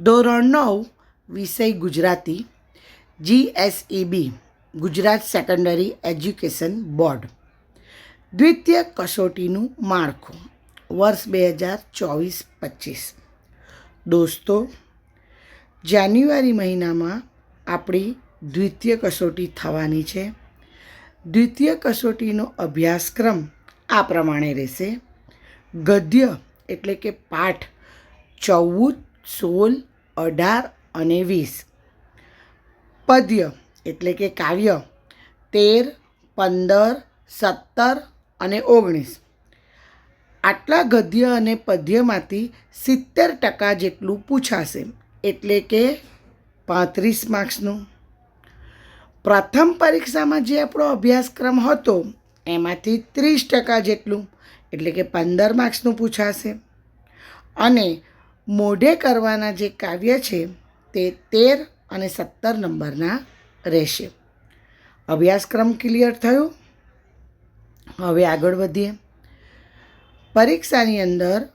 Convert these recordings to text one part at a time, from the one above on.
ધોરણ નવ, વિષય Gujarati GSEB Gujarat secondary education board. દ્વિતીય કસોટીનું માળખું, વર્ષ બે હજાર ચોવીસ પચીસ. દોસ્તો, જાન્યુઆરી મહિનામાં આપણી દ્વિતીય કસોટી થવાની છે. દ્વિતીય કસોટીનો અભ્યાસક્રમ આ પ્રમાણે રહેશે. ગદ્ય એટલે કે પાઠ, ચૌદ, સોળ અઢાર અને વીસ. પદ્ય એટલે કે કાવ્ય તેર, પંદર, સત્તર અને ઓગણીસ. આટલા ગદ્ય અને પદ્યમાંથી સિત્તેર ટકા જેટલું પૂછાશે એટલે કે પાંત્રીસ માર્ક્સનું. પ્રથમ પરીક્ષામાં જે આપણો અભ્યાસક્રમ હતો, એમાંથી ત્રીસ ટકા જેટલું એટલે કે પંદર માર્ક્સનું પૂછાશે. અને મોઢે કરવાના જે કાવ્ય છે તે તેર અને સત્તર નંબરના રહેશે. અભ્યાસક્રમ ક્લિયર થયો? હવે આગળ વધીએ. પરીક્ષાની અંદર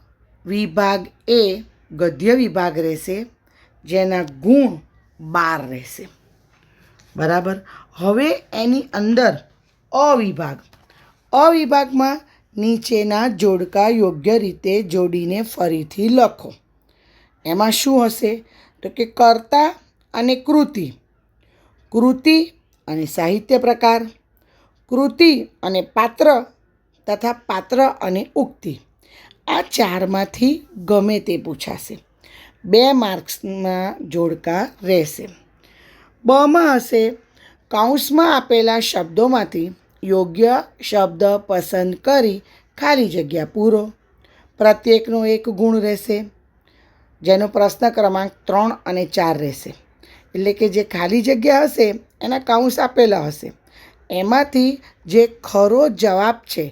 વિભાગ એ ગદ્ય વિભાગ રહેશે, જેના ગુણ બાર રહેશે. બરાબર? હવે એની અંદર અવિભાગ અવિભાગમાં નીચેના જોડકા યોગ્ય રીતે જોડીને ફરીથી લખો. એમાં શું હશે? તો કે કર્તા અને કૃતિ. કૃતિ અને સાહિત્ય પ્રકાર. કૃતિ અને પાત્ર તથા પાત્ર અને ઉક્તિ. આ ચારમાંથી ગમે તે પૂછાશે. બે માર્ક્સના જોડકા રહેશે. બમાં હશે કૌંસમાં આપેલા શબ્દોમાંથી યોગ્ય શબ્દ પસંદ કરી ખાલી જગ્યા પૂરો. પ્રત્યેકનો એક ગુણ રહેશે. જેનો પ્રશ્ન ક્રમાંક ત્રણ અને ચાર રહેશે. એટલે કે જે ખાલી જગ્યા હશે, એના કાઉન્સ આપેલા હશે. એમાંથી જે ખરો જવાબ છે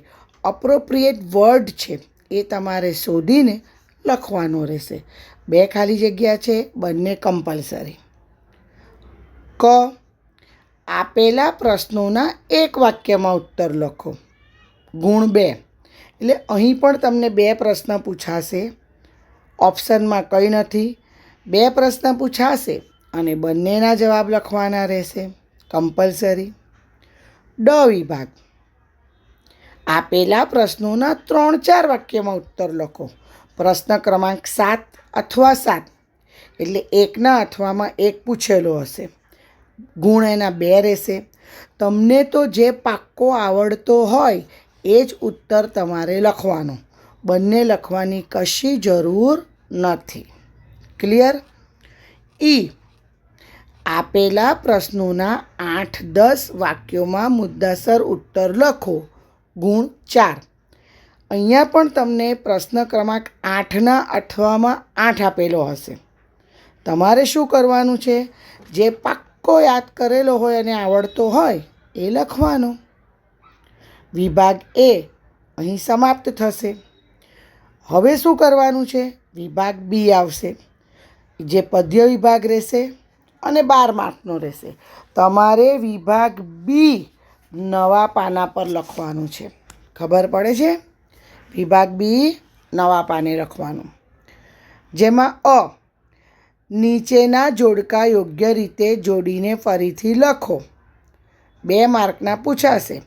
અપ્રોપ્રિએટ વર્ડ છે, એ તમારે શોધીને લખવાનો રહેશે. બે ખાલી જગ્યા છે, બંને કમ્પલસરી ક, આપેલા પ્રશ્નોના એક વાક્યમાં ઉત્તર લખો. ગુણ બે. એટલે અહીં પણ તમને બે પ્રશ્ન પૂછાશે. ઓપ્શનમાં કંઈ નથી. બે પ્રશ્ન પૂછાશે અને બંનેના જવાબ લખવાના રહેશે. કમ્પલસરી. ડ વિભાગ. આપેલા પ્રશ્નોના ત્રણ ચાર વાક્યમાં ઉત્તર લખો. પ્રશ્ન ક્રમાંક સાત અથવા સાત. એટલે એકના અથવામાં એક પૂછેલો હશે. ગુણ એના બે રહેશે. તમને તો જે પાક્કો આવડતો હોય એ જ ઉત્તર તમારે લખવાનો. બંને લખવાની કશી જરૂર નથી. ક્લિયર ઈ આપેલા પ્રશ્નોના આઠ દસ વાક્યોમાં મુદ્દાસર ઉત્તર લખો. ગુણ ચાર. અહીંયા પણ તમને પ્રશ્ન ક્રમાંક આઠના અઠવામાં આઠ આપેલો હશે. તમારે શું કરવાનું છે? જે પાક્કો યાદ કરેલો હોય અને આવડતો હોય, એ લખવાનો. વિભાગ એ અહીં સમાપ્ત થશે. હવે શું કરવાનું છે? વિભાગ બી આવશે, જે પદ્ય વિભાગ રહેશે અને બાર માર્કનો રહેશે. તમારે વિભાગ બી નવા પાના પર લખવાનું છે. ખબર પડે છે? વિભાગ બી નવા પાને લખવાનું જેમાં અ, નીચેના જોડકા યોગ્ય રીતે જોડીને ફરીથી લખો. બે માર્કના પૂછાશે.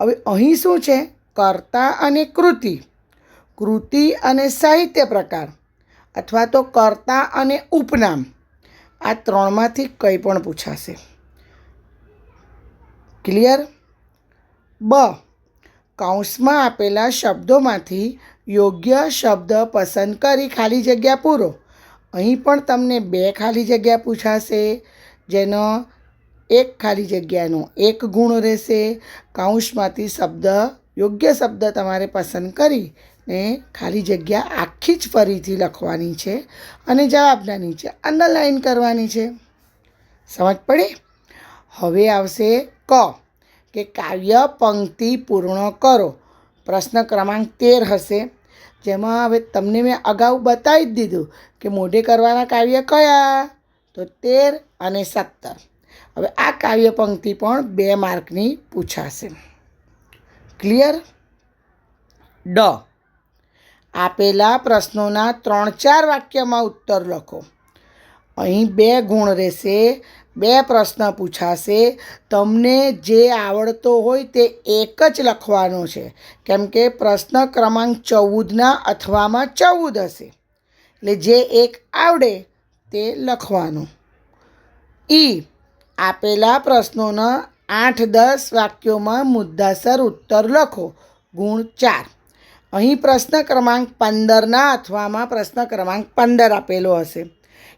હવે અહીં શું છે? કર્તા અને કૃતિ. કૃતિ અને સાહિત્ય પ્રકાર, અથવા તો કર્તા અને ઉપનામ, આ ત્રણમાંથી કંઈ પણ પૂછાશે. ક્લિયર? બ. કૌંસમાં આપેલા શબ્દોમાંથી યોગ્ય શબ્દ પસંદ કરી ખાલી જગ્યા પૂરો. અહીં પણ તમને બે ખાલી જગ્યા પૂછાશે, જેનો એક ખાલી જગ્યાનો એક ગુણ રહેશે. કૌંસમાંથી શબ્દ, યોગ્ય શબ્દ તમારે પસંદ કરી ને ખાલી જગ્યા આખી જ ફરીથી લખવાની છે અને જવાબના નીચે અંડરલાઈન કરવાની છે. સમજ પડી? હવે આવશે ક, કે કાવ્ય પંક્તિ પૂર્ણ કરો. પ્રશ્ન ક્રમાંક તેર હશે. જેમાં હવે તમને મેં અગાઉ બતાવી જ દીધું કે મોઢે કરવાના કાવ્ય કયા? તો તેર અને સત્તર. હવે આ કાવ્ય પંક્તિ પણ બે માર્કની પૂછાશે. ક્લિયર ડ આપેલા પ્રશ્નોના ત્રણ ચાર વાક્યમાં ઉત્તર લખો. અહીં બે ગુણ રહેશે, બે પ્રશ્ન પૂછાશે. તમને જે આવડતો હોય તે એક જ લખવાનો છે. કેમ કે પ્રશ્ન ક્રમાંક ચૌદના અથવામાં ચૌદ હશે. એટલે જે એક આવડે તે લખવાનું. ઈ આપેલા પ્રશ્નોના આઠ દસ વાક્યોમાં મુદ્દાસર ઉત્તર લખો. ગુણ ચાર. અહીં પ્રશ્ન ક્રમાંક પંદરના અથવામાં પ્રશ્ન ક્રમાંક પંદર આપેલો હશે.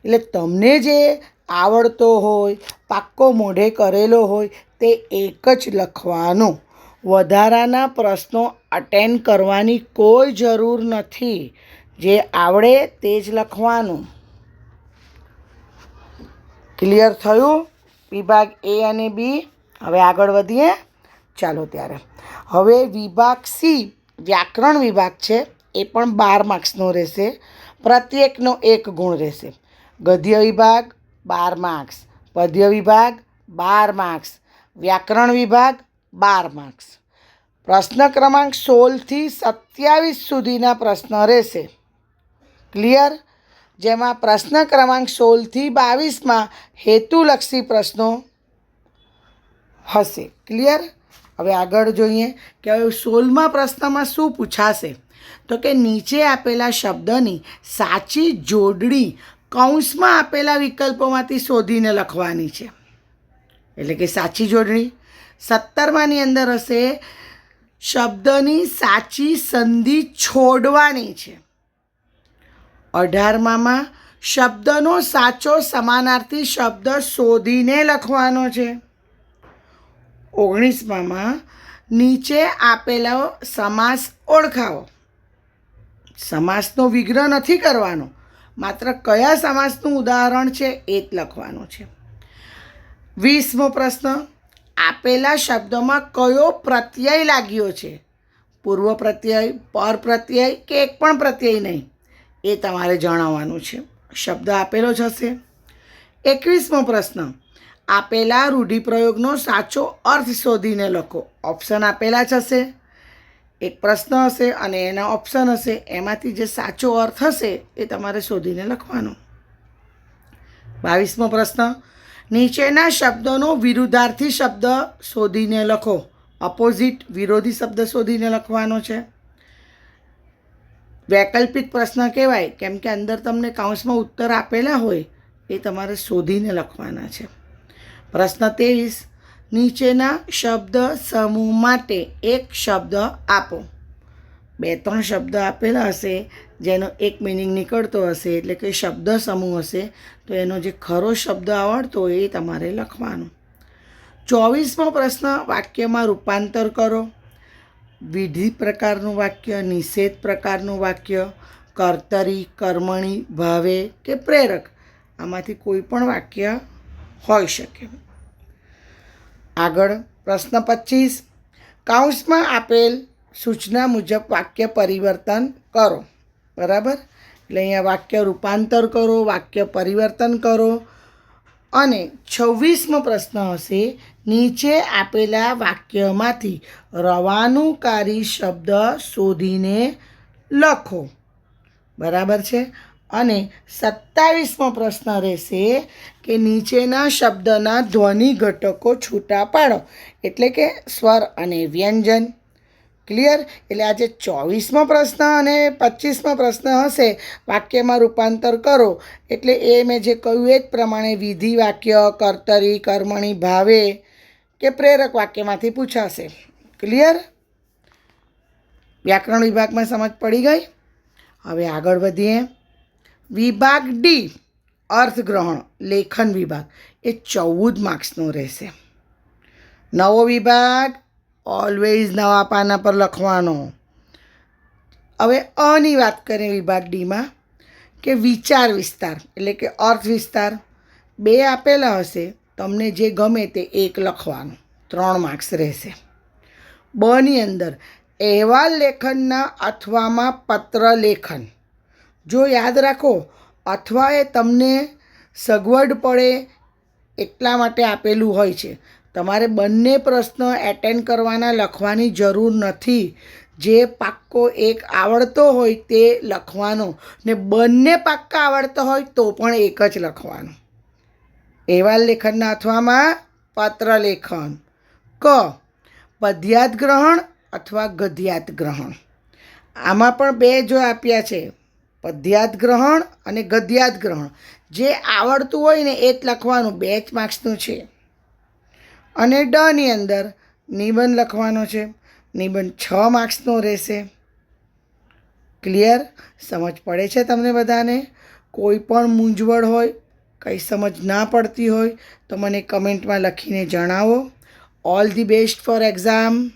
એટલે તમને જે આવડતો હોય, પાક્કો મોઢે કરેલો હોય, તે એક જ લખવાનો. વધારાના પ્રશ્નો અટેન્ડ કરવાની કોઈ જરૂર નથી. જે આવડે તે જ લખવાનું. ક્લિયર થયું? વિભાગ એ અને બી હવે આગળ વધીએ. ચાલો ત્યારે. હવે વિભાગ સી વ્યાકરણ વિભાગ છે, એ પણ બાર માર્ક્સનો રહેશે, પ્રત્યેકનો એક ગુણ રહેશે. ગદ્ય વિભાગ, બાર માર્ક્સ. પદ્ય વિભાગ, બાર માર્ક્સ. વ્યાકરણ વિભાગ, બાર માર્ક્સ. પ્રશ્ન ક્રમાંક સોળથી સત્યાવીસ સુધીના પ્રશ્ન રહેશે. ક્લિયર? જેમાં પ્રશ્ન ક્રમાંક સોળથી બાવીસમાં હેતુલક્ષી પ્રશ્નો હશે. ક્લિયર? હવે આગળ જોઈએ કે હવે સોલમાં પ્રશ્નમાં શું પૂછાશે? તો કે નીચે આપેલા શબ્દની સાચી જોડણી કૌંસમાં આપેલા વિકલ્પોમાંથી શોધીને લખવાની છે. એટલે કે સાચી જોડણી. સત્તરમાની અંદર હશે, શબ્દની સાચી સંધિ છોડવાની છે. અઢારમામાં, શબ્દનો સાચો સમાનાર્થી શબ્દ શોધીને લખવાનો છે. ઓગણીસમામાં નીચે આપેલો સમાસ ઓળખાવો. સમાસનો વિગ્રહ નથી કરવાનો. માત્ર કયા સમાસનું ઉદાહરણ છે એ જ લખવાનું છે. વીસમો પ્રશ્ન, આપેલા શબ્દોમાં કયો પ્રત્યય લાગ્યો છે? પૂર્વ પ્રત્યય, પર પ્રત્યય કે એક પણ પ્રત્યય નહીં? એ તમારે જણાવવાનું છે. શબ્દ આપેલો જ હશે. એકવીસમો પ્રશ્ન આપેલા રૂઢિપ્રયોગનો સાચો અર્થ શોધીને લખો. ઓપ્શન આપેલા જ હશે. એક પ્રશ્ન હશે અને એના ઓપ્શન હશે. એમાંથી જે સાચો અર્થ હશે એ તમારે શોધીને લખવાનો. બાવીસમો પ્રશ્ન. નીચેના શબ્દનો વિરુદ્ધાર્થી શબ્દ શોધીને લખો. અપોઝિટ વિરોધી શબ્દ શોધીને લખવાનો છે. વૈકલ્પિક પ્રશ્ન કહેવાય. કેમ કે અંદર તમને કાઉન્સમાં ઉત્તર આપેલા હોય એ તમારે શોધીને લખવાના છે. પ્રશ્ન ત્રેવીસ. નીચેના શબ્દ સમૂહ માટે એક શબ્દ આપો. બે, ત્રણ શબ્દ આપેલા હશે, જેનો એક મિનિંગ નીકળતો હશે, એટલે કે શબ્દ સમૂહ હશે, તો એનો જે ખરો શબ્દ આવડતો એ તમારે લખવાનો. ચોવીસમો પ્રશ્ન, વાક્યમાં રૂપાંતર કરો. વિધિ પ્રકારનું વાક્ય, નિષેધ પ્રકારનું વાક્ય, કર્તરી, કર્મણી, ભાવે કે પ્રેરક, આમાંથી કોઈ પણ વાક્ય હોઈ શકે. આગળ પ્રશ્ન પચીસ. કાઉન્સમાં આપેલ સૂચના મુજબ વાક્ય પરિવર્તન કરો. બરાબર? એટલે અહીંયા વાક્ય રૂપાંતર કરો, વાક્ય પરિવર્તન કરો. અને છવ્વીસમો પ્રશ્ન હશે, નીચે આપેલા વાક્યમાંથી રવાનુકારી શબ્દ શોધીને લખો. બરાબર છે? અને સત્તાવીસમો પ્રશ્ન રહેશે કે નીચેના શબ્દના ધ્વનિ ઘટકો છૂટા પાડો. એટલે કે સ્વર અને વ્યંજન. ક્લિયર એટલે આજે ચોવીસમો પ્રશ્ન અને પચીસમો પ્રશ્ન હશે. વાક્યમાં રૂપાંતર કરો. એટલે એ મેં જે કહ્યું એ જ પ્રમાણે વિધિ, વાક્ય, કર્તરી, કર્મણી, ભાવે કે પ્રેરક વાક્યમાંથી પૂછાશે. ક્લિયર વ્યાકરણ વિભાગમાં સમજ પડી ગઈ? હવે આગળ વધીએ. વિભાગ ડી, અર્થગ્રહણ, લેખન વિભાગ. એ ચૌદ માર્ક્સનો રહેશે. નવો વિભાગ ઓલવેઝ નવા પાના પર લખવાનો. હવે અની વાત કરીએ વિભાગ ડીમાં કે વિચાર વિસ્તાર, એટલે કે અર્થ વિસ્તાર. બે આપેલા હશે, તમને જે ગમે તે એક લખવાનું. ત્રણ માર્ક્સ રહેશે. બની અંદર, અહેવાલ લેખનના અથવામાં પત્ર લેખન. જો યાદ રાખો અથવા એ તમને સગવડ પડે એટલા માટે આપેલું હોય છે. તમારે બંને પ્રશ્ન એટેન્ડ કરવાના લખવાની જરૂર નથી. જે પાક્કો એક આવડતો હોય તે લખવાનો ને બંને પાક્કા આવડતા હોય તો પણ એક જ લખવાનો. એવા લેખનના અથવામાં પત્ર લેખન. ક. પદ્યાત ગ્રહણ અથવા ગધ્યાત ગ્રહણ આમાં પણ બે જો આપ્યા છે. પદ્યાત ગ્રહણ અને ગદ્યાત ગ્રહણ જે આવડતું હોય ને એ જ લખવાનું બે જ માર્ક્સનું છે. અને ડની અંદર નિબંધ લખવાનો છે. નિબંધ છ માર્ક્સનો રહેશે. ક્લિયર? સમજ પડે છે તમને બધાને? કોઈ પણ મૂંઝવણ હોય, કંઈ સમજ ના પડતી હોય, તો મને કમેન્ટમાં લખીને જણાવો. All the best for exam